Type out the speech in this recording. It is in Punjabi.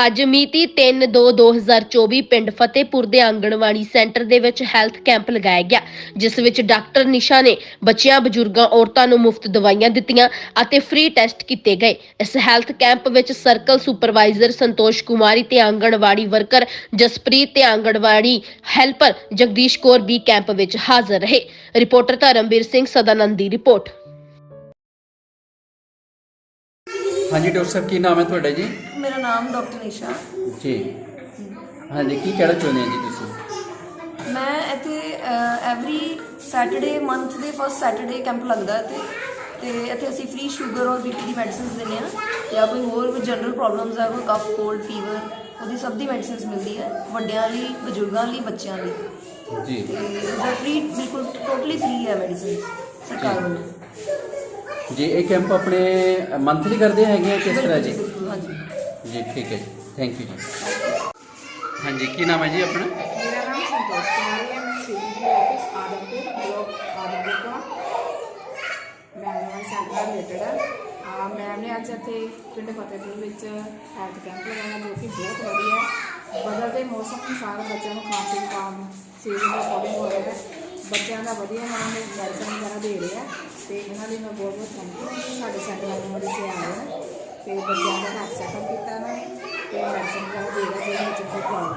ਅੱਜ ਮਿਤੀ 3/2/2024 ਪਿੰਡ ਫਤਿਹਪੁਰ ਦੇ ਆਂਗਣਵਾੜੀ ਸੈਂਟਰ ਦੇ ਵਿੱਚ ਹੈਲਥ ਕੈਂਪ ਲਗਾਇਆ ਗਿਆ, ਜਿਸ ਵਿੱਚ ਡਾਕਟਰ ਨਿਸ਼ਾ ਨੇ ਬੱਚਿਆਂ, ਬਜ਼ੁਰਗਾਂ, ਔਰਤਾਂ ਨੂੰ ਮੁਫਤ ਦਵਾਈਆਂ ਦਿੱਤੀਆਂ ਅਤੇ ਫ੍ਰੀ ਟੈਸਟ ਕੀਤੇ ਗਏ। ਇਸ ਹੈਲਥ ਕੈਂਪ ਵਿੱਚ ਸਰਕਲ ਸੁਪਰਵਾਈਜ਼ਰ ਸੰਤੋਸ਼ ਕੁਮਾਰੀ ਤੇ ਆਂਗਣਵਾੜੀ ਵਰਕਰ ਜਸਪ੍ਰੀਤ ਤੇ ਆਂਗਣਵਾੜੀ ਹੈਲਪਰ ਜਗਦੀਸ਼ ਕੌਰ ਵੀ ਕੈਂਪ ਵਿੱਚ ਹਾਜ਼ਰ ਰਹੇ। ਰਿਪੋਰਟਰ ਧਰਮਵੀਰ ਸਿੰਘ ਸਦਾਨੰਦ ਦੀ ਰਿਪੋਰਟ। ਹਾਂਜੀ ਡਾਕਟਰ ਸਾਹਿਬ ਕੀ ਨਾਮ ਹੈ ਤੁਹਾਡਾ ਜੀ? ਮੇਰਾ ਨਾਮ ਡਾਕਟਰ ਨਿਸ਼ਾ। ਜੀ। ਹਾਂਜੀ ਕੀ ਕਹਿਣਾ ਚਾਹੁੰਦੇ ਹੋ ਜੀ ਤੁਸੀਂ? ਮੈਂ ਇੱਥੇ ਐਵਰੀ ਸੈਟਰਡੇ ਮੰਥ ਦੇ ਫਸਟ ਸੈਟਰਡੇ ਕੈਂਪ ਲੱਗਦਾ ਹੈ ਇੱਥੇ। ਤੇ ਇੱਥੇ ਅਸੀਂ ਫ੍ਰੀ ਸ਼ੂਗਰ ਔਰ ਬੀਪੀ ਦੀ ਮੈਡੀਸਿਨਸ ਦਿੰਦੇ ਆ ਜਾਂ ਕੋਈ ਹੋਰ ਵੀ ਜਨਰਲ ਪ੍ਰੋਬਲਮਸ ਆ ਕੋਈ ਕਫ ਕੋਲਡ ਫੀਵਰ ਉਹਦੀ ਸਭ ਦੀ ਮੈਡੀਸਿਨਸ ਮਿਲਦੀ ਹੈ। ਵੱਡਿਆਂ ਲਈ ਬਜ਼ੁਰਗਾਂ ਲਈ ਬੱਚਿਆਂ ਲਈ। ਜੀ। ਤੇ ਫ੍ਰੀ ਬਿਲਕੁਲ ਟੋਟਲੀ ਫ੍ਰੀ ਹੈ ਮੈਡੀਸਿਨ ਸਰਕਾਰ ਵੱਲੋਂ। ਜੀ ਇਹ ਕੈਂਪ ਆਪਣੇ ਮੰਥਲੀ ਕਰਦੇ ਹੈਗੇ ਆ ਕਿਸ ਤਰ੍ਹਾਂ ਜੀ ਬਿਲਕੁਲ, ਹਾਂਜੀ ਜੀ ਠੀਕ ਹੈ ਜੀ ਥੈਂਕ ਯੂ ਜੀ ਹਾਂਜੀ ਕੀ ਨਾਮ ਹੈ ਜੀ ਆਪਣਾ मेरा नाम संतोष कुमारी है मैं C office Adampur block Adampur ਤੋਂ ਮੈਨੇਜਮੈਂਟ ਸੈਂਟਰ ਨਾਲ ਰਿਲੇਟਡ ਹੈ ਆ ਮੈਮ ਨੇ ਅੱਜ ਇੱਥੇ ਪਿੰਡ ਫਤਿਹਪੁਰ ਵਿੱਚ ਹੈਲਥ ਕੈਂਪ ਲਗਾਇਆ ਜੋ ਕਿ ਬਹੁਤ ਵਧੀਆ ਹੈ ਬਦਲਦੇ ਮੌਸਮ ਅਨੁਸਾਰ ਬੱਚਿਆਂ ਨੂੰ ਖਾਂਸੀ ਜ਼ੁਕਾਮ ਸੀਜ਼ਨ ਦੇ ਅਕੋਰਡਿੰਗ ਹੋ ਰਿਹਾ ਹੈ ਬੱਚਿਆਂ ਦਾ ਵਧੀਆ ਨਾਮ ਮੈਡੀਸਨ ਵਗੈਰਾ ਦੇ ਰਹੇ ਆ ਤੇ ਇਹਨਾਂ ਲਈ ਮੈਂ ਬਹੁਤ ਬਹੁਤ ਥੈਂਕ ਯੂ ਸਾਡੇ ਸੈਂਟਰ ਵਾਲੇ ਵਿੱਚ ਆਏ ਹਨ ਤੇ ਬੱਚਿਆਂ ਦਾ ਹੈਲਥ ਚੈੱਕਅਪ ਕੀਤਾ ਇਹਨਾਂ ਨੇ, ਤੇ ਮੈਡੀਸਨ ਵਗੈਰਾ ਦੇ ਰਹੇ ਜਿਹੜੇ ਬੱਚਿਆਂ ਪ੍ਰੋਬਲਮ